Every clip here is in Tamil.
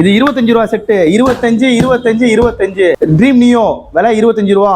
இது இருபத்தஞ்சு ரூபா செட்டு இருபத்தஞ்சு இருபத்தஞ்சு இருபத்தஞ்சு. ட்ரீம் நியோ விலை இருபத்தஞ்சு ரூபா.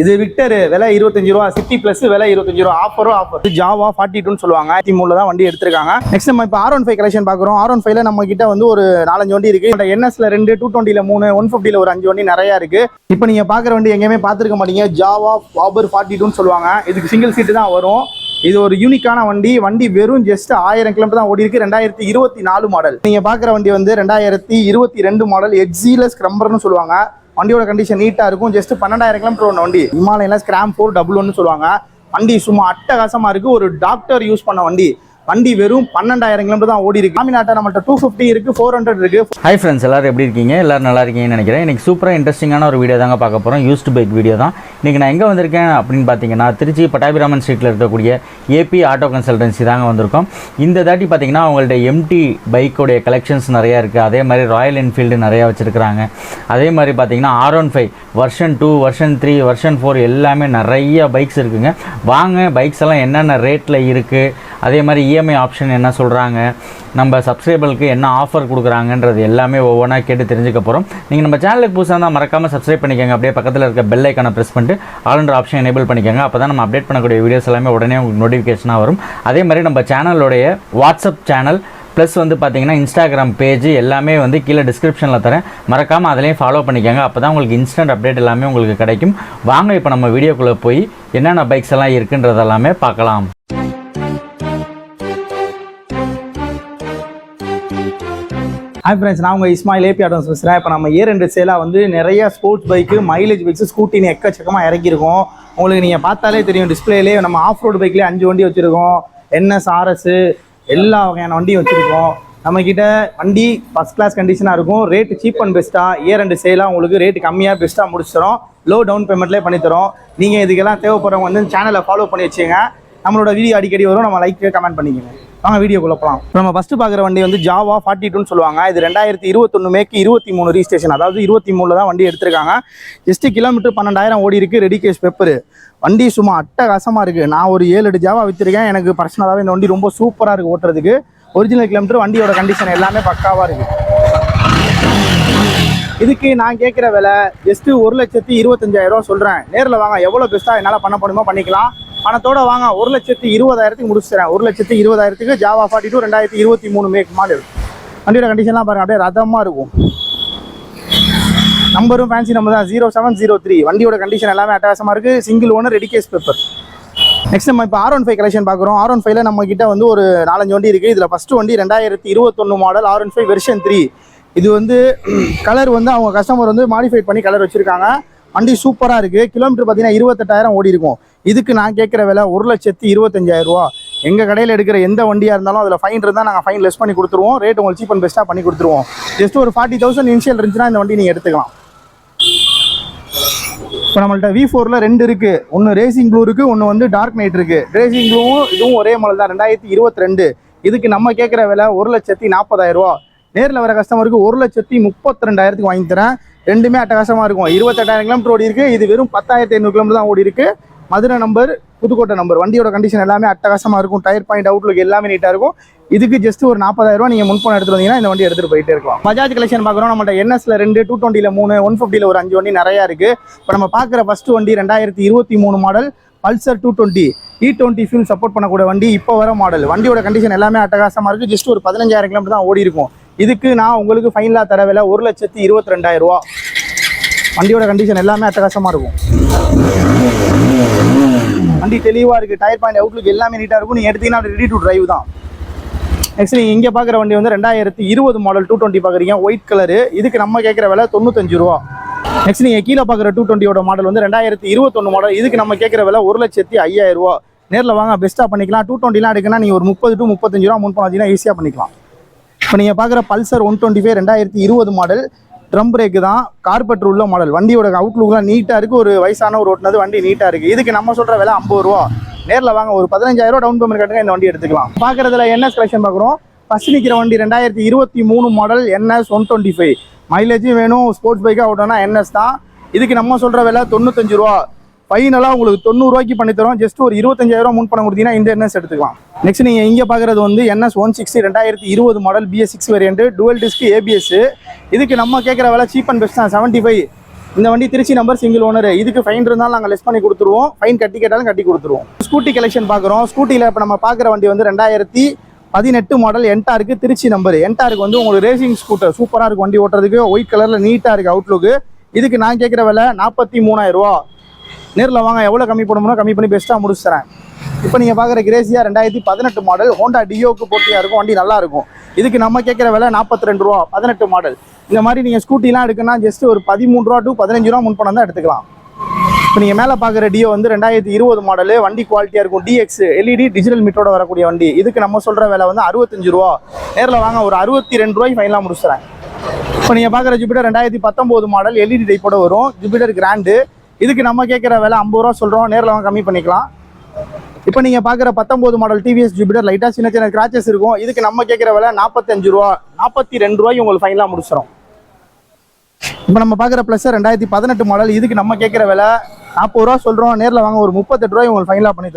இது விக்டர் விலை இருபத்தஞ்சு ரூபா. சிட்டி பிளஸ் விலை இருபத்தஞ்சு ரூபா. ஆஃபரும் ஆஃபர் ஜாவா ஃபார்ட்டி டூன்னு சொல்லுவாங்க. ஆயிரத்தி மூல தான் வண்டி எடுத்திருக்காங்க. நெக்ஸ்ட் நம்ம இப்போ ஆர் ஒன் ஃபைவ் கலெக்ஷன் பார்க்குறோம். ஆர் ஒன் ஃபைவ்ல நம்ம கிட்ட வந்து ஒரு நாலஞ்சு வண்டி இருக்கு. என்எஸ்ல ரெண்டு டூ டுவெண்ட்டில மூணு ஒன் ஃபிஃப்டில ஒரு அஞ்சு வண்டி நிறைய இருக்கு. இப்போ நீங்க பாக்குற வண்டி எங்கேயுமே பார்த்துருக்க மாட்டீங்க. ஜாவா பாபர் ஃபார்ட்டி டூன்னு சொல்லுவாங்க. இதுக்கு சிங்கிள் சீட்டு தான் வரும். இது ஒரு யூனிக்கான வண்டி. வண்டி வெறும் ஜஸ்ட் ஆயிரம் கிலோமீட்டர் தான் ஓடி இருக்கு. ரெண்டாயிரத்தி இருபத்தி நாலு மாடல் நீங்க பாக்குற வண்டி வந்து ரெண்டாயிரத்தி இருபத்தி ரெண்டு மாடல் எட்ஜில ஸ்க்ரம்பர்னு சொல்லுவாங்க. வண்டியோட கண்டிஷன் நீட்டா இருக்கும். ஜஸ்ட் பன்னெண்டாயிரம் கிலோமீட்டர் ஒன்று வண்டி. இமாலயில ஸ்கிராம் ஃபோர் டபுள் ஒன்னு சொல்லுவாங்க. வண்டி சும்மா அட்டகாசமா இருக்கு. ஒரு டாக்டர் யூஸ் பண்ண வண்டி. வண்டி வெறும் பன்னெண்டாயிரம் கிலோமீட்டர் தான் ஓடி இருக்கு. காமினாட்டா நம்மள்ட்ட டூ ஃபிஃப்டி இருக்கு ஃபோர் ஹண்ட்ரட் இருக்கு. ஹை ஃப்ரெண்ட்ஸ் எல்லாரும் எப்படி இருக்கீங்க? எல்லாரும் நல்லா இருக்கீங்கன்னு நினைக்கிறேன். இன்றைக்கி சூப்பராக இன்ட்ரெஸ்டிங்கான ஒரு வீடியோ தாங்க பார்க்க போகிறோம் யூஸ்டு பைக் வீடியோ தான். இன்றைக்கி நான் எங்கே வந்திருக்கேன் அப்படின்னு பார்த்தீங்கன்னா திருச்சி பட்டாபிராமன் ஸ்ட்ரீட்டில் இருக்கக்கூடிய ஏபி ஆட்டோ கன்சல்டன்சி தாங்க வந்திருக்கோம். இந்த தாட்டி பார்த்தீங்கன்னா அவங்கள்ட்ட எம்டி பைக்கோடைய கலெக்ஷன்ஸ் நிறையா இருக்குது அதே மாதிரி ராயல் என்ஃபீல்டு நிறையா வச்சுருக்கிறாங்க. அதே மாதிரி பார்த்தீங்கன்னா R one five version two version three version four எல்லாமே நிறைய பைக்ஸ் இருக்குங்க. வாங்க பைக்ஸ் எல்லாம் என்னென்ன ரேட்டில் இருக்குது அதே மாதிரி இஎம்ஐ ஆப்ஷன் என்ன சொல்கிறாங்க நம்ம சப்ஸ்கிரைபருக்கு என்ன ஆஃபர் கொடுக்குறாங்கன்றது எல்லாமே ஒவ்வொன்றா கேட்டு தெரிஞ்சுக்க போகிறோம் நீங்கள் நம்ம சேனலுக்கு புதுசாக இருந்தால் மறக்காமல் சப்ஸ்கிரைப் பண்ணிக்கோங்க. அப்படியே பக்கத்தில் இருக்க பெல் ஐக்கானை ப்ரெஸ் பண்ணிட்டு ஆளுன்ற ஆப்ஷன் எனேபிள் பண்ணிக்கோங்க. அப்போ தான் நம்ம அப்டேட் பண்ணக்கூடிய வீடியோஸ் எல்லாமே உடனே உங்களுக்கு நோட்டிஃபிகேஷனாக வரும். அதே மாதிரி நம்ம சேனலுடைய வாட்ஸ்அப் சேனல் ப்ளஸ் வந்து பார்த்தீங்கன்னா இன்ஸ்டாகிராம் பேஜ் எல்லாமே வந்து கீழே டிஸ்கிரிப்ஷனில் தரேன். மறக்காமல் அதிலையும் ஃபாலோ பண்ணிக்கோங்க. அப்போ தான் உங்களுக்கு இன்ஸ்டன்ட் அப்டேட் எல்லாமே உங்களுக்கு கிடைக்கும். வாங்க இப்போ நம்ம வீடியோக்குள்ளே போய் என்னென்ன பைக்ஸ் எல்லாம் இருக்குன்றதெல்லாமே பார்க்கலாம். ஹாய் ஃப்ரெண்ட்ஸ் நான் உங்கள் இஸ்மாயில் ஏபி ஆட்டோஸ் பேசுகிறேன் இப்போ நம்ம ஏ ரெண்டு சேலாக வந்து நிறைய ஸ்போர்ட்ஸ் பைக்கு மைலேஜ் பைக்ஸ் ஸ்கூட்டின்னு எக்கச்சக்கமாக இறக்கியிருக்கோம். உங்களுக்கு நீங்கள் பார்த்தாலே தெரியும் டிஸ்பிளேலேயே நம்ம ஆஃப் ரோடு பைக்லேயே அஞ்சு வண்டி வச்சுருக்கோம். என்எஸ் ஆர்எஸ்ஸு எல்லா வகையான வண்டியும் வச்சுருக்கோம். நம்மக்கிட்ட வண்டி ஃபஸ்ட் கிளாஸ் கண்டிஷனாக இருக்கும். ரேட்டு சீப் அண்ட் பெஸ்ட்டாக ஏ ரெண்டு சேலாக உங்களுக்கு ரேட்டு கம்மியாக பெஸ்ட்டாக முடிச்சிடும் லோ டவுன் பேமெண்ட்லேயே பண்ணித்தரோம் நீங்கள் இதுக்கெல்லாம் தேவைப்படுறவங்க வந்து சேனலை ஃபாலோ பண்ணி வச்சுங்க நம்மளோட வீடியோ அடிக்கடி வரும். நம்ம லைக் கமெண்ட் பண்ணிக்கோங்க. வாங்க வீடியோக்குள்ள போகலாம் நம்ம ஃபஸ்ட்டு பார்க்குற வண்டி வந்து ஜாவா ஃபார்ட்டி டூன்னு சொல்லுவாங்க. இது ரெண்டாயிரத்தி இருபத்தொன்று மேக்கு இருபத்தி மூணு ரீஸ்டேஷன் அதாவது இருபத்தி மூணில் தான் வண்டி எடுத்திருக்காங்க. ஜஸ்ட் கிலோமீட்டர் பன்னெண்டாயிரம் ஓடி இருக்கு ரெடி கேஷ் பெப்பர் வண்டி சும்மா அட்டகாசமாக இருக்குது நான் ஒரு ஏழு எட்டு ஜாவா விற்றுருக்கேன் எனக்கு பர்சனலாகவே இந்த வண்டி ரொம்ப சூப்பராக இருக்குது ஓட்டுறதுக்கு. ஒரிஜினல் கிலோமீட்டர் வண்டியோட கண்டிஷன் எல்லாமே பக்காவாக இருக்குது இதுக்கு நான் கேட்குற விலை ஜஸ்ட்டு ஒரு லட்சத்தி இருபத்தஞ்சாயிரம் ரூபா சொல்கிறேன் நேரில் வாங்க எவ்வளோ பெஸ்ட்டாக என்னால் பண்ண முடியுமோ பண்ணிக்கலாம். பணத்தோட வாங்க ஒரு லட்சத்தி இருபதாயிரத்துக்கு முடிச்சுறேன் ஒரு லட்சத்தி இருபதாயிரத்துக்கு ஜாவா ஃபார்ட்டி டூ ரெண்டாயிரத்தி இருபத்தி மூணு மேக் மாடல் வண்டியோட கண்டிஷன்லாம் பாருங்க அப்படியே ரதமாக இருக்கும். நம்பரும் ஃபேன்சி நம்பர் தான். ஜீரோ செவன் ஜீரோ த்ரீ வண்டியோட கண்டிஷன் எல்லாமே அட்டகாசமாக இருக்குது single owner ready case paper next நம்ம இப்போ ஆர் ஒன் ஃபைவ் கலெக்ஷன் பார்க்குறோம். ஆர் ஒன் ஃபைவ்ல நம்ம கிட்ட வந்து ஒரு நாலஞ்சு வண்டி இருக்குது இதில் ஃபஸ்ட்டு வண்டி ரெண்டாயிரத்தி இருபத்தொன்று model R one five version three இது வந்து கலர் வந்து அவங்க கஸ்டமர் வந்து மாடிஃபைட் பண்ணி கலர் வச்சுருக்காங்க. வண்டி சூப்பராக இருக்குது கிலோமீட்டர் பார்த்தீங்கன்னா இருபத்தெட்டாயிரம் ஓடி இருக்கும். இதுக்கு நான் கேட்குற விலை ஒரு லட்சத்தி இருபத்தஞ்சாயிரம் ரூபா. எங்கள் கடையில் எடுக்கிற எந்த வண்டியாக இருந்தாலும் அதில் ஃபைன் இருந்தால் நாங்கள் ஃபைன் லெஸ் பண்ணி கொடுத்துருவோம். ரேட் உங்களுக்கு சீப் அண்ட் பெஸ்ட்டாக பண்ணி கொடுத்துருவோம். ஜஸ்ட் ஒரு ஃபார்ட்டி தௌசண்ட் இனிஷியல் இருந்துச்சுன்னா இந்த வண்டி நீங்கள் எடுத்துக்கலாம். இப்போ நம்மள்ட்ட வி ஃபோரில் ரெண்டு இருக்குது ஒன்று ரேசிங் ப்ளூ இருக்குது ஒன்று வந்து டார்க் நைட் இருக்குது ரேசிங் ப்ளூவும் இதுவும் ஒரே மாடல் தான். ரெண்டாயிரத்தி இருபத்தி ரெண்டு. இதுக்கு நம்ம கேட்குற விலை ஒரு லட்சத்தி நாற்பதாயிரம் ரூபா. நேரில் வர கஸ்டமருக்கு ஒரு லட்சத்தி முப்பத்தி ரெண்டாயிரத்துக்கு வாங்கி தரேன். ரெண்டுமே அட்டகாசமாக இருக்கும். இருபத்தெட்டாயிரம் கிலோமீட்டர் ஓடி இருக்குது இது வெறும் பத்தாயிரத்தி ஐநூறு கிலோமீட்டர் தான் ஓடி இருக்குது மதுரை நம்பர் புதுக்கோட்டை நம்பர் வண்டியோட கண்டிஷன் எல்லாமே அட்டகாசமாக இருக்கும். டயர் பாயிண்ட் அவுட்லுக்கு எல்லாமே நீட்டாக இருக்கும். இதுக்கு ஜஸ்ட் ஒரு நாற்பதாயிரம் ரூபா நீங்கள் முன்பணம் எடுத்துட்டு வந்தீங்கன்னா இந்த வண்டி எடுத்துகிட்டு போயிட்டே இருக்கலாம். பஜாஜ் கலெக்ஷன் பார்க்குறோம். நம்மள்ட்ட என்எஸ்ல ரெண்டு டூ டுவெண்ட்டியில் மூணு ஒன் ஃபிஃப்டியில் ஒரு அஞ்சு வண்டி நிறையா இருக்குது இப்போ நம்ம பார்க்குற ஃபர்ஸ்ட் வண்டி ரெண்டாயிரத்தி இருபத்தி மூணு model Pulsar two twenty E twenty fuel support பண்ணக்கூடிய வண்டி இப்போ வர மாடல் வண்டியோட கண்டிஷன் எல்லாமே அட்டகாசமாக இருக்குது ஜஸ்ட் ஒரு பதினஞ்சாயிரம் கிலோமீட்டர் தான் ஓடி இருக்கும் இதுக்கு நான் உங்களுக்கு ஃபைனலாக தர விலை ஒரு லட்சத்தி இருபத்தி ரெண்டாயிரம் ரூபா. வண்டியோட கண்டிஷன் எல்லாமே அட்டகாசமாக இருக்கும். வண்டி தெளிவாக இருக்குது டயர் பாயிண்ட் அவுட்லுக் எல்லாமே நீட்டாக இருக்கும். நீங்கள் எடுத்தீங்கன்னா ரெடி டு டிரைவ் தான். நெக்ஸ்ட் நீங்கள் இங்கே பார்க்குற வண்டி வந்து ரெண்டாயிரத்தி இருபது மாடல் டூ டுவெண்ட்டி பார்க்குறீங்க ஒயிட் கலரு இதுக்கு நம்ம கேட்குற விலை தொண்ணூத்தஞ்சு ரூபா. நெக்ஸ்ட் நீங்கள் கீழே பார்க்குற டூ டுவெண்ட்டியோட மாடல் வந்து ரெண்டாயிரத்தி இருபத்தொன்று மாடல் இதுக்கு நம்ம கேட்குற விலை ஒரு லட்சத்தி ஐயாயிரம் ரூபா. நேரில் வாங்க பெஸ்ட்டாக பண்ணிக்கலாம். டூ டுவெண்ட்டிலாம் எடுக்கணும் நீங்கள் ஒரு முப்பது டு முப்பத்தஞ்சு ரூபா முன் பண்ணாதீங்கன்னா ஈஸியாக பண்ணிக்கலாம். இப்போ நீங்கள் பார்க்குற பல்சர் ஒன் டுவெண்ட்டி ஃபைவ் ரெண்டாயிரத்தி இருபது மாடல் ட்ரம் பிரேக்கு தான் கார்பெட் உள்ள மாடல் வண்டியோட அவுட்லுக்லாம் நீட்டாக இருக்குது ஒரு வயசான ஒரு ஓட்டுனது வண்டி நீட்டாக இருக்குது இதுக்கு நம்ம சொல்கிற விலை ஐம்பது ரூபா. நேரில் வாங்க ஒரு பதினஞ்சாயிரம் டவுன் பேமெண்ட் கட்டுங்க இந்த வண்டி எடுத்துக்கலாம். பார்க்குறதுல என்ன கலெக்ஷன் பார்க்குறோம் ஃபஸ்ட் நிற்கிற வண்டி ரெண்டாயிரத்தி இருபத்தி மூணு model NS one twenty five. மைலேஜும் வேணும். ஸ்போர்ட்ஸ் பைக்காக ஓட்டோன்னா என்எஸ் தான். இதுக்கு நம்ம சொல்கிற விலை தொண்ணூத்தஞ்சு ரூபா. ஃபைனலாக உங்களுக்கு தொண்ணூறுவாய்க்கு பண்ணி தரோம் ஜஸ்ட் ஒரு இருபத்தஞ்சாயிரம் முன் பணம் கொடுத்தீங்கன்னா இந்த என்எஸ் எடுத்துக்கலாம். நெக்ஸ்ட் நீங்கள் இங்கே பார்க்குறது வந்து என்எஸ் ஒன் சிக்ஸ்டி ரெண்டாயிரத்தி இருபது model BS six variant dual disc ABS இதுக்கு நம்ம கேட்குற விலை சீப் அண்ட் பெஸ்ட் தான். செவன்ட்டி ஃபைவ் இந்த வண்டி திருச்சி நம்பர் சிங்கிள் ஓனர் இதுக்கு ஃபைன் இருந்தாலும் நாங்கள் லெஸ் பண்ணி கொடுத்துருவோம். ஃபைன் கட்டி கேட்டாலும் கட்டி கொடுத்துருவோம். ஸ்கூட்டி கலெக்ஷன் பார்க்குறோம் ஸ்கூட்டியில் இப்போ நம்ம பார்க்குற வண்டி வந்து ரெண்டாயிரத்தி பதினெட்டு மாடல் என்டாருக்கு திருச்சி நம்பர் என்டாருக்கு வந்து உங்களுக்கு ரேசிங் ஸ்கூட்டர் சூப்பராக இருக்கும் வண்டி ஓட்டுறதுக்கு. ஒயிட் கலரில் நீட்டாக இருக்குது அவுட்லுக்கு இதுக்கு நான் கேட்குற விலை நாற்பத்தி மூணாயிரம் ரூபா. நேரில் வாங்க எவ்வளோ கம்மி பண்ணணுமோ கம்மி பண்ணி பெஸ்ட்டாக முடிச்சு தரேன் இப்போ நீங்கள் பார்க்குற கிரேசியா ரெண்டாயிரத்தி பதினெட்டு மாடல் ஹோண்டா டியோக்கு போட்டியாக இருக்கும் வண்டி நல்லா இருக்கும். இதுக்கு நம்ம கேட்குற விலை நாற்பத்தி ரெண்டு ரூபா பதினெட்டு மாடல் இந்த மாதிரி நீங்கள் ஸ்கூட்டிலாம் எடுக்கணும்னா ஜஸ்ட் ஒரு பதிமூணு ரூபா டு பதினஞ்சு ரூபா முன் பணம் தான் எடுத்துக்கலாம். இப்போ நீங்கள் மேலே பார்க்குற டியோ வந்து ரெண்டாயிரத்தி இருபது மாடல் வண்டி குவாலிட்டியாக இருக்கும் டிஎக்ஸ் எல்இடி டிஜிட்டல் மீட்டரோட வரக்கூடிய வண்டி. இதுக்கு நம்ம சொல்கிற விலை வந்து அறுபத்தஞ்சு ரூபா. நேரில் வாங்க ஒரு அறுபத்தி ரெண்டு ரூபாய்க்கு ஃபைனலாக முடிச்சுறேன் இப்போ நீங்கள் பார்க்குற ஜூபிட்டர் ரெண்டாயிரத்தி பத்தொம்போது மாடல் எல்இடி டைப்போட வரும். ஜூபிட்டர் கிராண்டு இதுக்கு நம்ம கேட்குற விலை ஐம்பது ரூபா சொல்கிறோம் நேரில் வாங்க கம்மி பண்ணிக்கலாம். இப்போ நீங்கள் பார்க்குற பத்தொம்போது மாடல் டிவிஎஸ் ஜூபிட்டர் லைட்டாக சின்ன சின்ன கிராச்சஸ் இருக்கும். இதுக்கு நம்ம கேட்குற விலை நாற்பத்தஞ்சு ரூபா நாற்பத்தி ரெண்டு ரூபாய் உங்களுக்கு ஃபைனலாக முடிச்சிடும் இப்போ நம்ம பார்க்குற ப்ளஸ் ரெண்டாயிரத்தி பதினெட்டு மாடல் இதுக்கு நம்ம கேட்குற விலை நாற்பது ரூபா சொல்கிறோம் நேரில் வாங்க ஒரு முப்பத்தெட்டு ரூபாய் உங்களுக்கு ஃபைனலாக பண்ணி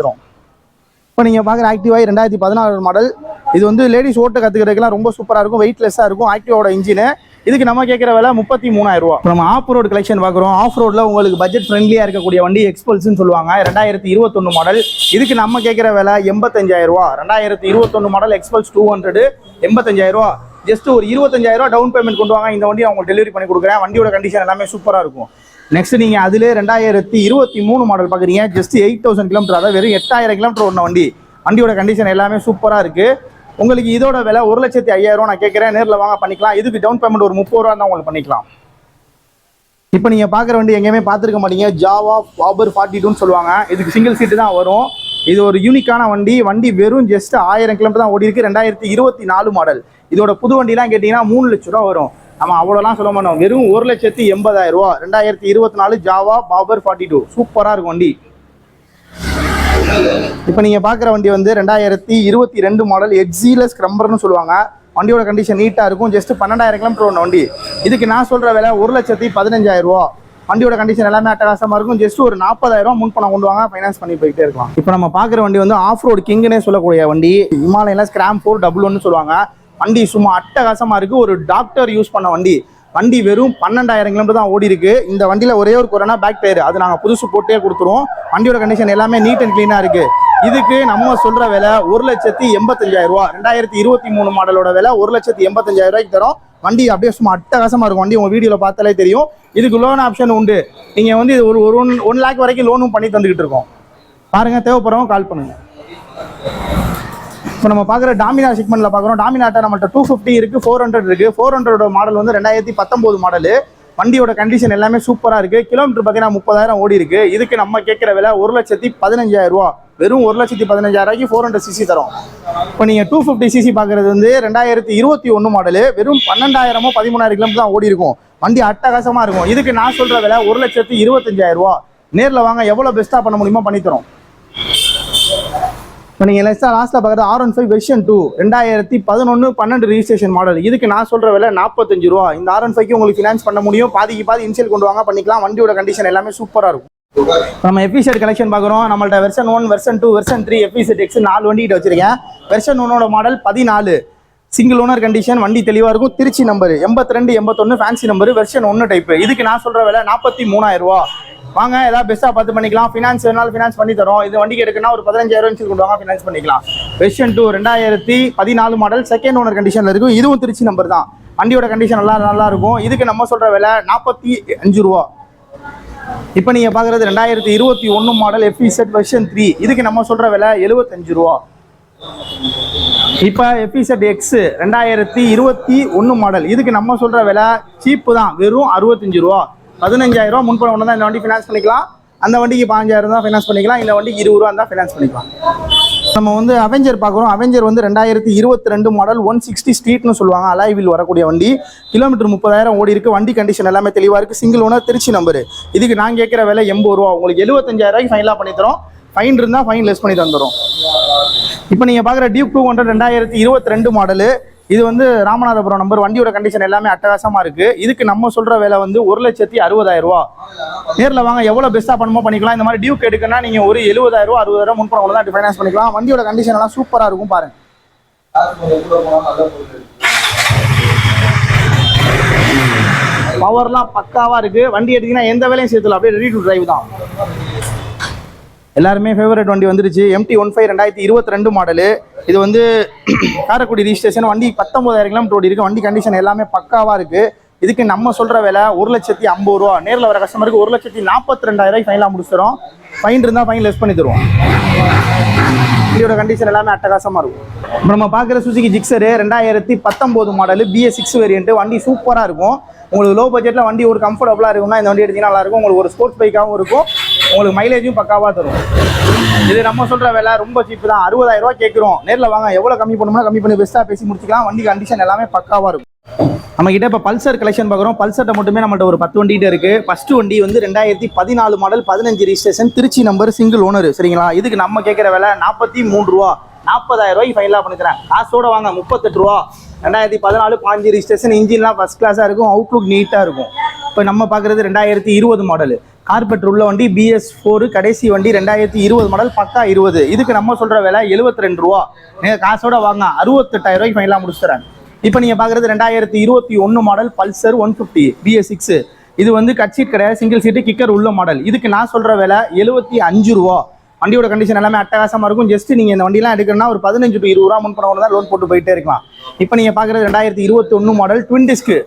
இப்போ நீங்கள் பார்க்குற ஆக்டிவாய் ரெண்டாயிரத்தி பதினாறு மாடல் இது வந்து லேடிஸ் ஓட்டு கற்றுக்கிறதுக்குலாம் ரொம்ப சூப்பராக இருக்கும் வெயிட்லெஸ்ஸாக இருக்கும் ஆக்டிவோட இன்ஜினு இதுக்கு நம்ம கேட்குற விலை முப்பத்தி மூணாயிரம் ரூபா. நம்ம ஆஃப் ரோடு கலெக்ஷன் பார்க்குறோம். ஆஃப் ரோடில் உங்களுக்கு பட்ஜெட் ஃப்ரெண்ட்லியாக இருக்கக்கூடிய வண்டி எக்ஸ்பல்ஸ்னு சொல்லுவாங்க. ரெண்டாயிரத்தி இருபத்தொன்று மாடல் இதுக்கு நம்ம கேட்குற விலை எண்பத்தஞ்சாயிரம் ரூபா. ரெண்டாயிரத்தி இருபத்தொன்று மாடல் எக்ஸ்பல்ஸ் டூ ஹண்ட்ரடு எண்பத்தஞ்சாயிரம் ரூபா. ஜஸ்ட் ஒரு இருபத்தஞ்சாயிரம் ரூபா டவுன் பேமெண்ட் கொண்டு வாங்க. இந்த வண்டி அவங்க டெலிவரி பண்ணி கொடுக்குறேன். வண்டியோட கண்டிஷன் எல்லாமே சூப்பராக இருக்கும். நெக்ஸ்ட் நீங்கள் அதில் ரெண்டாயிரத்தி இருபத்தி மூணு மாடல் பார்க்குறீங்க. ஜஸ்ட் எயிட் தௌசண்ட் கிலோமீட்டர் அதாவது வெறும் எட்டாயிரம் கிலோமீட்டர் ஓடின வண்டி. வண்டியோட கண்டிஷன் எல்லாமே சூப்பராக இருக்குது உங்களுக்கு இதோட விலை ஒரு லட்சத்தி ஐயாயிரம் நான் கேட்குறேன். நேரில் வாங்க பண்ணிக்கலாம். இதுக்கு டவுன் பேமெண்ட் ஒரு முப்பது ரூபா தான் உங்களுக்கு பண்ணிக்கலாம். இப்போ நீங்கள் பார்க்குற வண்டி எங்கேயுமே பார்த்துருக்க மாட்டீங்க. ஜாவா பாபர் ஃபார்ட்டி டூன்னு சொல்லுவாங்க. இதுக்கு சிங்கிள் சீட்டு தான் வரும். இது ஒரு யூனிக்கான வண்டி. வண்டி வெறும் ஜஸ்ட் ஆயிரம் கிலோமீட்டர் தான் ஓடி இருக்கு. ரெண்டாயிரத்தி இருபத்தி நாலு மாடல் இதோட புது வண்டிலாம் கேட்டிங்கன்னா மூணு லட்ச ரூபா வரும். நம்ம அவ்வளோலாம் சொல்ல மாட்டோம். வெறும் ஒரு லட்சத்தி எண்பதாயிரம் ரூபா. ரெண்டாயிரத்தி இருபத்தி நாலு ஜாவா பாபர் ஃபார்ட்டி டூ சூப்பராக இருக்கும் வண்டி. இப்போ நீங்கள் பார்க்குற வண்டி வந்து ரெண்டாயிரத்தி இருபத்தி ரெண்டு மாடல் எக்ஸீலஸ் ஸ்க்ரம்பர்னு சொல்லுவாங்க. வண்டியோட கண்டிஷன் நீட்டாக இருக்கும். ஜஸ்ட் பன்னெண்டாயிரம் கிலோமீட்டர் ஒன்று வண்டி. இதுக்கு நான் சொல்கிற விலை ஒரு லட்சத்தி பதினஞ்சாயிரம் ரூபா. வண்டியோட கண்டிஷன் எல்லாமே அட்டகாசமாக இருக்கும். ஜஸ்ட் ஒரு நாற்பதாயிரம் முன் பணம் கொண்டு வாங்க. ஃபைனான்ஸ் பண்ணி போயிட்டே இருக்கலாம். இப்போ நம்ம பார்க்குற வண்டி வந்து ஆஃப் ரோடு கிங்குனே சொல்லக்கூடிய வண்டி. இமாலயில ஸ்கிராம் ஃபோர் டபுள் ஒன்னு சொல்லுவாங்க. வண்டி சும்மா அட்டகாசமாக இருக்குது ஒரு டாக்டர் யூஸ் பண்ண வண்டி. வண்டி வெறும் பன்னெண்டாயிரம் கிலோமீட்டர் தான் ஓடி இருக்கு. இந்த வண்டியில் ஒரே ஒரு குறைனா பேக் டயர் அது நாங்கள் புதுசு போட்டே கொடுத்துருவோம். வண்டியோட கண்டிஷன் எல்லாமே நீட் அண்ட் க்ளீனாக இருக்கு. இதுக்கு நம்ம சொல்ற விலை ஒரு லட்சத்தி எண்பத்தஞ்சாயிரம் ரூபா ரெண்டாயிரத்தி இருபத்தி மூணு மாடலோட விலை ஒரு லட்சத்தி எண்பத்தஞ்சாயிரம் ரூபாய்க்கு தரும். வண்டி அப்படியே சும்மா அட்டகாசமா இருக்கும். வண்டி உங்க வீடியோல பார்த்தாலே தெரியும். இதுக்கு லோன் ஆப்ஷன் உண்டு. நீங்க வந்து இது ஒரு ஒரு ஒன் ஒன் லேக் வரைக்கும் லோனும் பண்ணி தந்துகிட்டு இருக்கோம். பாருங்க தேவைப்படுறவங்க கால் பண்ணுங்க. இப்போ நம்ம பார்க்குற டாமினா செக்மெண்ட்ல பார்க்குறோம். டாமினாட்டை நம்மள்ட்ட டூ ஃபிஃப்டி இருக்குது ஃபோர் ஹண்ட்ரட் இருக்கு. ஃபோர் ஹண்ட்ரடோட மாடல் வந்து ரெண்டாயிரத்தி பத்தொம்போது மாடல் வண்டியோட கண்டிஷன் எல்லாமே சூப்பராக இருக்குது கிலோமீட்டர் பார்த்தீங்கன்னா முப்பதாயிரம் ஓடி இருக்குது இதுக்கு நம்ம கேட்குற விலை ஒரு லட்சத்தி பதினஞ்சாயிரம் ரூபா. வெறும் ஒரு லட்சத்தி பதினஞ்சாயிரம் ஃபோர் ஹண்ட்ரட் சிசி தரும். இப்போ நீங்கள் டூ ஃபிஃப்டி சிசி பார்க்குறது வந்து ரெண்டாயிரத்தி இருபத்தி ஒன்று மாடல் வெறும் பன்னெண்டாயிரமோ பதிமூணாயிரம் கிலோமீட்டர் தான் ஓடி இருக்கும். வண்டி அட்டகாசமாக இருக்கும். இதுக்கு நான் சொல்கிற விலை ஒரு லட்சத்தி இருபத்தஞ்சாயிரம் ரூபா. நேரில் வாங்க எவ்வளோ பெஸ்ட்டாக பண்ண முடியுமோ பண்ணித்தரோம். இப்போ நீங்கள் லெஸ்ட்டாக லாஸ்ட்டில் பார்க்குறது R one five version two ரெண்டாயிரத்தி பதினொன்று பன்னெண்டு ரிஜிஸ்ட்ரேஷன் மாடல் இதுக்கு நான் சொல்கிற விலை நாற்பத்தஞ்சு ரூபா. இந்த ஆர் ஒன் ஃபைவ்க்கு உங்களுக்கு ஃபினான்ஸ் பண்ண முடியும். பாதிக்கு பாதி இன்சியல் கொண்டு வாங்க பண்ணிக்கலாம். வண்டியோட கண்டிஷன் எல்லாமே சூப்பராக இருக்கும். நம்ம எபிசெட் கலெக்ஷன் பார்க்குறோம். நம்மள்ட்ட version one version two version three FZ X நாலு வண்டிகிட்ட வச்சிருக்கேன். வெர்ஷன் ஒன்னோட மாடல் பதினாலு. சிங்கிள் ஓனர் கண்டிஷன் வண்டி தெளிவாக இருக்கும். திருச்சி நம்பர் எண்பத்தி ரெண்டு எண்பத்தொன்று ஃபேன்சி நம்பர் வெர்ஷன் ஒன்று டைப்பு இதுக்கு நான் சொல்கிற விலை நாற்பத்தி மூணாயிரம் ரூபா. வாங்க ஏதாவது பெஸ்ட்டாக பார்த்து பண்ணிக்கலாம். ஃபினான்ஸ் வேணாலும் ஃபினான்ஸ் பண்ணி தரோம். இது வண்டிக்கு எடுக்கணும்னா ஒரு பதினஞ்சாயிரம் இன்ச்சு கொண்டு வாங்க ஃபினான்ஸ் பண்ணிக்கலாம். வெர்ஷன் டூ ரெண்டாயிரத்தி பதினாலு மாடல் செகண்ட் ஓனர் கண்டிஷனில் இருக்கும். இதுவும் திருச்சி நம்பர் தான். வண்டியோட கண்டிஷன் நல்லா நல்லா இருக்கும். இதுக்கு நம்ம சொல்கிற விலை நாற்பத்தி அஞ்சு ரூபா. இப்போ நீங்கள் பார்க்குறது ரெண்டாயிரத்தி இருபத்தி ஒன்று மாடல் எஃபிசெட் வெர்ஷன் த்ரீ இதுக்கு நம்ம சொல்கிற விலை எழுபத்தஞ்சு ரூபா. இப்போ எஃபிசெட் எக்ஸ் ரெண்டாயிரத்தி இருபத்தி ஒன்று மாடல் இதுக்கு நம்ம சொல்கிற விலை சீப்பு தான். வெறும் அறுபத்தஞ்சு ரூபா. பதினஞ்சாயிரம் ரூபா முன்பணம் ஒன்று தான் இந்த வண்டி ஃபினான்ஸ் பண்ணிக்கலாம். அந்த வண்டிக்கு பதினஞ்சாயிரம் தான் ஃபினான்ஸ் பண்ணிக்கலாம். இந்த வண்டிக்கு இருபது ரூபா தான் ஃபினான்ஸ் பண்ணிக்கலாம். நம்ம வந்து அவெஞ்சர் பார்க்குறோம். அவெஞ்சர் வந்து ரெண்டாயிரத்தி இருபத்தி ரெண்டு மாடல் ஒன் சிக்ஸ்டி ஸ்ட்ரீட்னு சொல்லுவாங்க. அலாய்வில் வரக்கூடிய வண்டி. கிலோமீட்டர் முப்பதாயிரம் ஓடி இருக்கு. வண்டி கண்டிஷன் எல்லாமே தெளிவாக இருக்குது சிங்கிள் ஓனர் திருச்சி நம்பர் இதுக்கு நான் கேட்குற விலை எண்பது ரூபா. உங்களுக்கு எழுபத்தஞ்சாயிரம் ரூபாய்க்கு ஃபைனலாக பண்ணித்தரோம் ஃபைன் இருந்தால் ஃபைன் லெஸ் பண்ணி தந்துடும் இப்போ நீங்கள் பார்க்குற டியூப் டூ ஹண்ட்ரட் ரெண்டாயிரத்தி இருபத்தி ரெண்டு மாடலு இது வந்து ராமநாதபுரம் நம்பர் வண்டியோட கண்டிஷன் எல்லாமே அட்டகாசமாக இருக்குது இதுக்கு நம்ம சொல்கிற விலை வந்து ஒரு லட்சத்தி அறுபதாயிரம் ரூபா. நேரில் வாங்க எவ்வளோ பெஸ்ட்டாக பண்ணுமோ பண்ணிக்கலாம். இந்த மாதிரி டியூக் எடுக்கணும்னா நீங்கள் ஒரு எழுபதாயிரம் ரூபா அறுபதாயிரம் முன் பணம் தான் ஃபைனான்ஸ் பண்ணிக்கலாம். வண்டியோட கண்டிஷன் எல்லாம் சூப்பராக இருக்கும் பாருங்க. பவர்லாம் பக்காவாக இருக்குது வண்டி எடுத்தீங்கன்னா எந்த வேலையும் சேர்த்துல அப்படியே ரெடி டு டிரைவ் தான். எல்லாருமே ஃபேவரட் வண்டி வந்துருச்சு. எம்டி ஒன் ஃபைவ் ரெண்டாயிரத்தி இருபத்தி ரெண்டு மாடலு இது வந்து காரைக்குடி ரிஜிஸ்ட்ரேஷன் வண்டி பத்தொம்பதாயிரம் கிலோமீட்டர் ஓடி இருக்கு. வண்டி கண்டிஷன் எல்லாமே பக்காவாக இருக்கு. இதுக்கு நம்ம சொல்ற விலை ஒரு லட்சத்தி ஐம்பது ரூபா. நேரில் வர கஸ்டமருக்கு ஒரு லட்சத்தி நாற்பத்தி ரெண்டாயிரம் ஃபைனலாக முடிச்சிடும் ஃபைன் இருந்தால் ஃபைன் லெஸ் பண்ணி தருவோம். வண்டியோட கண்டிஷன் எல்லாமே அட்டகாசமாக இருக்கும். இப்போ நம்ம பார்க்குற சுசுகி ஜிக்ஸரு ரெண்டாயிரத்தி பத்தொம்போது மாடல் பிஎஸ் சிக்ஸ் வேரியன்ட் வண்டி சூப்பராக இருக்கும். உங்களுக்கு லோ பட்ஜெட்டில் வண்டி ஒரு கம்ஃபர்டபுளாக இருக்கும்னா இந்த வண்டி எடுத்தீங்கன்னா நல்லா இருக்கும். உங்களுக்கு ஒரு ஸ்போர்ட்ஸ் பைக்காகவும் இருக்கும். உங்களுக்கு மைலேஜும் பக்காவாக தரும். இது நம்ம சொல்கிற விலை ரொம்ப சீப்பு தான். அறுபதாயிரம் ரூபா கேட்குறோம். நேரில் வாங்க எவ்வளோ கம்மி பண்ணணும்னா கம்மி பண்ணி பெஸ்ட்டாக பேசி முடிச்சுக்கலாம். வண்டி கண்டிஷன் எல்லாமே பக்காவாக இருக்கும். நம்ம கிட்ட இப்போ பல்சர் கலெக்ஷன் பார்க்குறோம். பல்சர்ட்ட மட்டுமே நம்மள்ட்ட ஒரு பத்து வண்டிகிட்ட இருக்கு. ஃபர்ஸ்ட் வண்டி வந்து ரெண்டாயிரத்தி பதினாலு மாடல் பதினஞ்சு registration Trichy number single owner சரிங்களா? இதுக்கு நம்ம கேட்குற விலை நாற்பத்தி மூணு ரூபா. நாற்பதாயிரம் ரூபாய்க்கு ஃபைனலாக பண்ணிக்கிறேன் காசோட வாங்க முப்பத்தெட்டு ரூபா. ரெண்டாயிரத்தி பதினாலு பாஞ்சு ரிஜிஸ்ட்ரேஷன் இன்ஜின்லாம் ஃபஸ்ட் கிளாஸாக இருக்கும். அவுட்லுக் நீட்டாக இருக்கும். இப்போ நம்ம பார்க்குறது ரெண்டாயிரத்தி இருபது மாடல் கார்பெட் உள்ள வண்டி பிஎஸ் ஃபோரு கடைசி வண்டி ரெண்டாயிரத்தி இருபது மாடல் பக்கா இருபது. இதுக்கு நம்ம சொல்கிற விலை எழுபத்தி ரெண்டு ரூபா. நீங்கள் காசோட வாங்க அறுபத்தெட்டாயிரம் ரூபாய்க்கு ஃபைனலாக முடிச்சுறேன் இப்போ நீங்கள் பார்க்குறது ரெண்டாயிரத்தி இருபத்தி ஒன்று model Pulsar one fifty BS six இது வந்து கட் சீட் கிடையாது சிங்கிள் சீட்டு கிக்கர் உள்ள மாடல் இதுக்கு நான் சொல்கிற விலை எழுபத்தி அஞ்சு ரூபா. வண்டியோட கண்டிஷன் எல்லாமே அட்டகாசமாக இருக்கும். ஜஸ்ட் நீங்கள் இந்த வண்டிலாம் எடுக்கணும்னா ஒரு பதினஞ்சு டு இருபது ரூபா முன் பணம் தான் லோன் போட்டு போயிட்டே இருக்கலாம். இப்போ நீங்கள் பார்க்குறது ரெண்டாயிரத்தி இருபத்தி ஒன்று மாடல் ட்வின் டிஸ்க்கு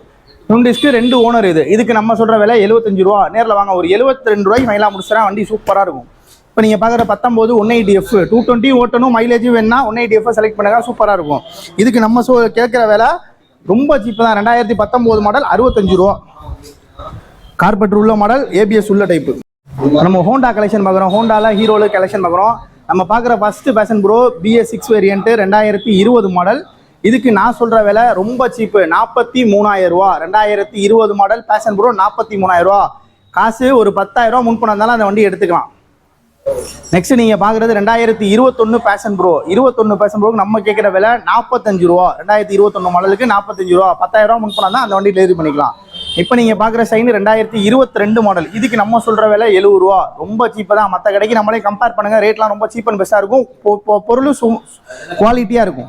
நுண்டிஸ்க்கு ரெண்டு ஓனர் இது. இதுக்கு நம்ம சொல்கிற விலை எழுபத்தஞ்சு ரூபா. நேரில் வாங்க ஒரு எழுபத்தி ரெண்டு ரூபாய்க்கு ஃபைனலாக முடிச்சுனா வண்டி சூப்பராக இருக்கும். இப்போ நீங்கள் பார்க்குற பத்தொம்போது one eighty F two twenty ஓட்டணும் மைலேஜும் வேணா ஒன் எயிட்டி எஃப் செலக்ட் பண்ணுங்க சூப்பராக இருக்கும். இதுக்கு நம்ம சொ கேட்குற விலை ரொம்ப சீப்பு தான். ரெண்டாயிரத்தி பத்தொம்போது மாடல் அறுபத்தஞ்சு ரூபா. கார்பெட் உள்ள மாடல் ஏபிஎஸ் உள்ள டைப்பு நம்ம ஹோண்டா கலெக்ஷன் பார்க்குறோம் ஹோண்டாவில் ஹீரோவில் கலெக்ஷன் பார்க்குறோம் நம்ம பார்க்குற first passion pro BS six variant ரெண்டாயிரத்தி இருபது மாடல் இதுக்கு நான் சொல்கிற விலை ரொம்ப சீப்பு நாற்பத்தி மூணாயிரம் ரூபா. ரெண்டாயிரத்தி இருபது மாடல் பேஷன் ப்ரோ நாற்பத்தி மூணாயிரம் ரூபா. காசு ஒரு பத்தாயிரம் ரூபா முன்பணம் இருந்தாலும் அந்த வண்டி எடுத்துக்கலாம். நெக்ஸ்ட் நீங்க பாக்குறது ரெண்டாயிரத்தி இருபத்தொன்னு பேஷன் ப்ரோ இருபத்தொன்னு பேஷன் ப்ரோக்கு நம்ம கேட்குற விலை நாற்பத்தஞ்சு ரூபா. ரெண்டாயிரத்தி இருபத்தொன்னு மாடலுக்கு நாற்பத்தஞ்சு ரூபா. பத்தாயிரம் ரூபா முன்பணம் தான் அந்த வண்டி டெலிவரி பண்ணிக்கலாம். இப்போ நீங்க பாக்குற சைன் ரெண்டாயிரத்தி இருபத்தி ரெண்டு மாடல் இதுக்கு நம்ம சொல்ற விலை எழுபது ரூபா. ரொம்ப சீப்பாக தான். மற்ற கடைக்கு நம்மளே கம்பேர் பண்ணுங்க. ரேட்லாம் ரொம்ப சீப் அண்ட் பெஸ்ட்டாக இருக்கும். பொ- பொருளும் குவாலிட்டியாக இருக்கும்.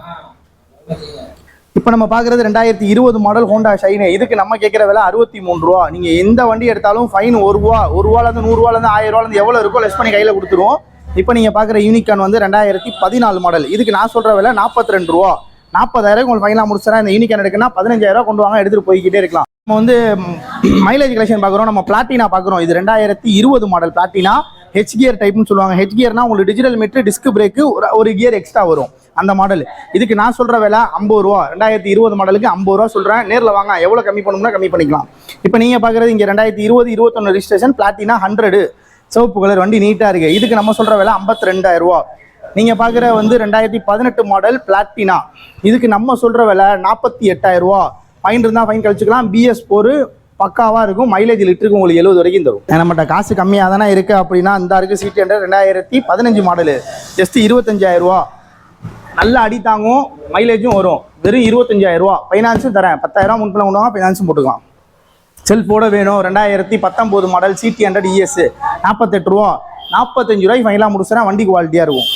இப்போ நம்ம பார்க்குறது ரெண்டாயிரத்தி இருபது மாடல் ஹோண்டா ஷைனு இதுக்கு நம்ம கேட்குற விலை அறுபத்தி மூணு ரூபா. நீங்கள் எந்த வண்டி எடுத்தாலும் ஃபைன் ஒரு ரூபா ஒரு ரூபாலேருந்து நூறுரூவாலேருந்து ஆயிரம் ரூபாலேருந்து எவ்வளோ இருக்கோ லெஸ் பண்ணி கையில் கொடுத்துருவோம். இப்போ நீங்கள் பார்க்குற யூனிகான் வந்து ரெண்டாயிரத்தி பதினாலு மாடல் இதுக்கு நான் சொல்கிற விலை நாற்பத்தி ரெண்டு ரூபா. நாற்பதாயிரம் உங்களுக்கு ஃபைனலாக முடிச்சுறேன் இந்த யூனிகான் எடுக்குன்னா பதினஞ்சாயிரம் கொண்டு வாங்க எடுத்துகிட்டு போய்கிட்டே இருக்கலாம். நம்ம வந்து மைலேஜ் கலெக்ஷன் பார்க்குறோம் நம்ம பிளாட்டினா பார்க்குறோம் இது ரெண்டாயிரத்தி இருபது மாடல் பிளாட்டினா ஹெச் கியர் டைப்னு சொல்லுவாங்க. ஹெச் கியர்னா உங்களுக்கு டிஜிட்டல் மீட்டர் டிஸ்க் பிரேக்கு ஒரு கியர் எக்ஸ்ட்ரா வரும். அந்த மாடல் இதுக்கு நான் சொல்ற விலை ஐம்பது ரூபா. ரெண்டாயிரத்தி இருபது மாடலுக்கு ஐம்பது ரூபா சொல்றேன். நேரில் வாங்க. எவ்வளோ கம்மி பண்ணணும்னா கம்மி பண்ணிக்கலாம். இப்போ நீங்க பார்க்குறது இங்கே ரெண்டாயிரத்தி இருபது இருபத்தொன்று ரிஜிஸ்ட்ரேஷன் பிளாட்டினா ஹண்ட்ரடு சிவப்பு கலர் வண்டி நீட்டாக இருக்கு. இதுக்கு நம்ம சொல்ற விலை ஐம்பத்தி ரெண்டாயிரம் நீங்கள் நீங்க பார்க்குற வந்து ரெண்டாயிரத்தி பதினெட்டு மாடல் பிளாட்டினா இதுக்கு நம்ம சொல்ற விலை நாற்பத்தி எட்டாயிரம் ரூபா. ஃபைன் இருந்தால் ஃபைன் கழிச்சுக்கலாம். பிஎஸ் போர் பக்காவாக இருக்கும். மைலேஜ் லிட்டருக்கு உங்களுக்கு எழுபது வரைக்கும் தரும். நம்மகிட்ட காசு கம்மியாக தானே இருக்குது அப்படின்னா இந்த இருக்குது சிடி ஹண்ட்ரட் ரெண்டாயிரத்தி பதினஞ்சு மாடலு ஜஸ்ட் இருபத்தஞ்சாயிரம் ரூபா. நல்ல அடி தாங்கும் மைலேஜும் வரும். வெறும் இருபத்தஞ்சாயிரம் ரூபா. ஃபைனான்ஸும் தரேன். பத்தாயிரம் முன்பணம் கொண்டு வாங்க ஃபைனான்ஸும் போட்டுக்கலாம். செல்ஃபோட வேணும். ரெண்டாயிரத்தி பத்தொம்போது மாடல் சிடி ஹண்ட்ரட் இஎஸ் நாற்பத்தெட்டு ரூபா. நாற்பத்தஞ்சு ரூபாய்க்கு ஃபைனலாக முடிச்சுனா வண்டி குவாலிட்டியாக இருக்கும்.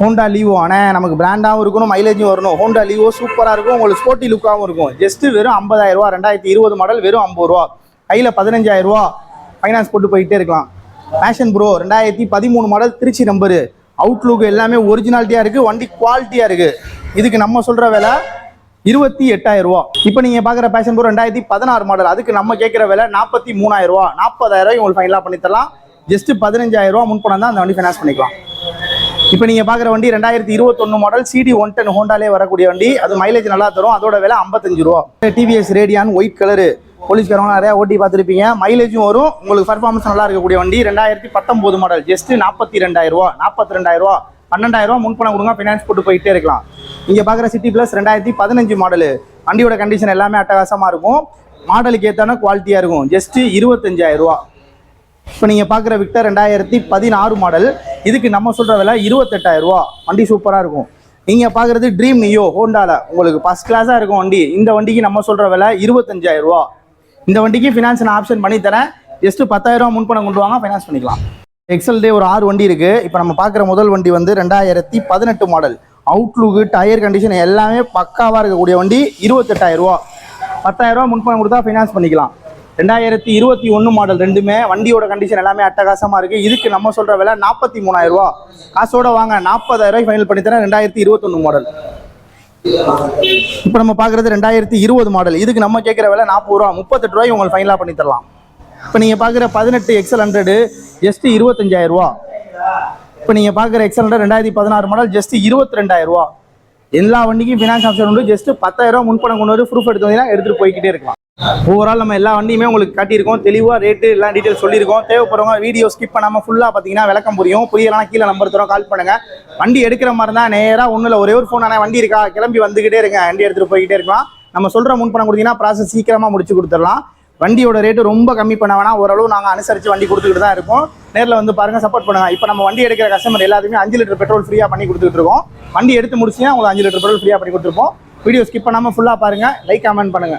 ஹோண்டா லீவோ ஆனால் நமக்கு பிராண்டாகவும் இருக்கணும் மைலேஜும் வரணும். ஹோண்டா லீவோ சூப்பராக இருக்கும். உங்களுக்கு ஸ்போர்ட்டி லுக்காகவும் இருக்கும். ஜஸ்ட் வெறும் 50000 ரூபா. ரெண்டாயிரத்தி இருபது மாடல் வெறும் ஐம்பது ரூபா. கையில் பதினஞ்சாயிரம் ரூபா. ஃபைனான்ஸ் போட்டு போயிட்டே இருக்கலாம். பேஷன் ப்ரோ ரெண்டாயிரத்தி பதிமூணு மாடல் திருச்சி நம்பரு அவுட்லுக் எல்லாமே ஒரிஜினாலிட்டியாக இருக்குது வண்டி குவாலிட்டியாக இருக்குது இதுக்கு நம்ம சொல்கிற விலை இருபத்தி எட்டாயிரம் ரூபா. இப்போ நீங்கள் பார்க்குற பேஷன் ப்ரோ ரெண்டாயிரத்தி பதினாறு மாடல் அதுக்கு நம்ம கேட்குற விலை நாற்பத்தி மூணாயிரம் ரூபா. நாற்பதாயிரம் ரூபாய் உங்களுக்கு ஃபைனலாக பண்ணித்தரலாம் ஜஸ்ட் பதினஞ்சாயிரம் ரூபா முன்பணம் தான் அந்த வண்டி ஃபைனான்ஸ் பண்ணிக்கலாம். இப்போ நீங்கள் பார்க்குற வண்டி ரெண்டாயிரத்தி இருபத்தொன்று மாடல் சிடி ஒன் டென் ஹோண்டாலே வரக்கூடிய வண்டி. அது மைலேஜ் நல்லா தரும். அதோட விலை ஐம்பத்தஞ்சு ரூபா. டிவிஎஸ் ரேடியான் ஒயிட் கலரு போலீஸ்காரங்க நிறையா ஓட்டி பார்த்துருப்பீங்க. மைலேஜும் வரும். உங்களுக்கு பர்ஃபார்மன்ஸ் நல்லா இருக்கக்கூடிய வண்டி. ரெண்டாயிரத்தி பத்தொம்போது மாடல் ஜஸ்ட் நாற்பத்தி ரெண்டாயிரம் ரூபா. நாற்பத்தி ரெண்டாயிரம் ரூபா. பன்னெண்டாயிரம் ரூபா முன்பணம் கொடுங்க. ஃபினான்ஸ் போட்டு போயிட்டே இருக்கலாம். இங்கே பார்க்குற சிட்டி ப்ளஸ் ரெண்டாயிரத்தி பதினஞ்சு மாடலு வண்டியோட கண்டிஷன் எல்லாமே அட்டகாசமாக இருக்கும். மாடலுக்கு ஏற்றான குவாலிட்டியாக இருக்கும். ஜஸ்ட்டு இருபத்தஞ்சாயிரம் ரூபா. இப்போ நீங்கள் பார்க்குற விக்டர் ரெண்டாயிரத்தி பதினாறு மாடல் இதுக்கு நம்ம சொல்கிற விலை இருபத்தெட்டாயிரம் ரூபா. வண்டி சூப்பராக இருக்கும். நீங்கள் பார்க்குறது ட்ரீம் நியோ ஹோண்டாவில் உங்களுக்கு ஃபஸ்ட் கிளாஸாக இருக்கும் வண்டி. இந்த வண்டிக்கு நம்ம சொல்கிற விலை இருபத்தஞ்சாயிரம் ரூபா. இந்த வண்டிக்கு ஃபினான்ஸ் நான் ஆப்ஷன் பண்ணி தரேன் ஜஸ்ட் பத்தாயிரம் ரூபா முன்பணம் கொண்டு வாங்க ஃபைனான்ஸ் பண்ணிக்கலாம். எக்ஸல்டே ஒரு ஆறு வண்டி இருக்கு. இப்போ நம்ம பார்க்குற முதல் வண்டி வந்து ரெண்டாயிரத்தி பதினெட்டு மாடல் அவுட்லுக்கு டயர் கண்டிஷன் எல்லாமே பக்காவாக இருக்கக்கூடிய வண்டி இருபத்தெட்டாயிரம் ரூபா. பத்தாயிரம் ரூபா முன்பணம் கொடுத்தா ஃபைனான்ஸ் பண்ணிக்கலாம். ரெண்டாயிரத்தி இருபத்தி ஒன்று மாடல் ரெண்டுமே வண்டியோட கண்டிஷன் எல்லாமே அட்டகாசமாக இருக்குது இதுக்கு நம்ம சொல்கிற விலை நாற்பத்தி மூணாயிரம் ரூபா. காசோட வாங்க நாற்பதாயிரம் ரூபாய் ஃபைனல் பண்ணி தரேன் ரெண்டாயிரத்தி இருபத்தொன்று மாடல் இப்போ நம்ம பார்க்குறது ரெண்டாயிரத்தி இருபது மாடல் இதுக்கு நம்ம கேட்குற விலை நாற்பது ரூபா முப்பத்தெட்டு ரூபாய் உங்களுக்கு ஃபைனலாக பண்ணி தரலாம். இப்போ நீங்கள் பார்க்குற பதினெட்டு எக்ஸல் ஹண்ட்ரடு ஜஸ்ட் இருபத்தஞ்சாயிரம் ரூபா. இப்போ நீங்கள் பார்க்குற எக்ஸல் ஹண்ட்ரட் ரெண்டாயிரத்தி பதினாறு மாடல் ஜஸ்ட் இருபத்தி ரெண்டாயிரம் ரூபா. எல்லா வண்டிக்கும் ஃபினான்ஸ் ஆப்ஷன் உண்டு. ஜஸ்ட் பத்தாயிரம் ரூபா முன்பணம் கொண்டு வந்து ப்ரூஃப் எடுத்து வந்தீங்கன்னா எடுத்துகிட்டு போய்கிட்டே இருக்கலாம். ஓவரால் நம்ம எல்லா வண்டியுமே உங்களுக்கு காட்டியிருக்கோம். தெளிவாக ரேட்டு எல்லாம் டீட்டெயில் சொல்லியிருக்கோம். தேவைப்படுறவங்க வீடியோ ஸ்கிப் பண்ணாமல் ஃபுல்லாக பார்த்தீங்கன்னா விளக்கம் புரியும். புரியலாம் கீழே நம்பர் தரோம் கால் பண்ணுங்கள் வண்டி எடுக்கிற மாதிரி தான் நேராக ஒன்றும் இல்லை ஒரே ஒரு ஃபோன் ஆனால் வண்டி இருக்கா? கிளம்பி வந்துகிட்டே இருங்க. வண்டி எடுத்துகிட்டு போய்கிட்டே இருக்கலாம். நம்ம சொல்கிற முன் பணம் கொடுத்தீங்கன்னா ப்ராசஸ் சீக்கிரமாக முடிச்சு கொடுத்துடலாம். வண்டியோட ரேட்டு ரொம்ப கம்மி பண்ண வேணாம். ஓரளவு நாங்கள் அனுசரித்து வண்டி கொடுத்துக்கிட்டு தான் இருக்கோம். நேரில் வந்து பாருங்க சப்போர்ட் பண்ணுங்கள் இப்போ நம்ம வண்டி எடுக்கிற கஸ்டமர் எல்லாத்துக்குமே அஞ்சு லிட்டர் பெட்ரோல் ஃப்ரீயாக பண்ணி கொடுத்துட்டு இருக்கோம். வண்டி எடுத்து முடிச்சுன்னா உங்களுக்கு அஞ்சு லிட்டர் பெட்ரோல் ஃப்ரீயாக பண்ணி கொடுத்துருப்போம். வீடியோ ஸ்கிப் பண்ணாமல் ஃபுல்லாக பாருங்கள் லைக் கமெண்ட் பண்ணுங்க.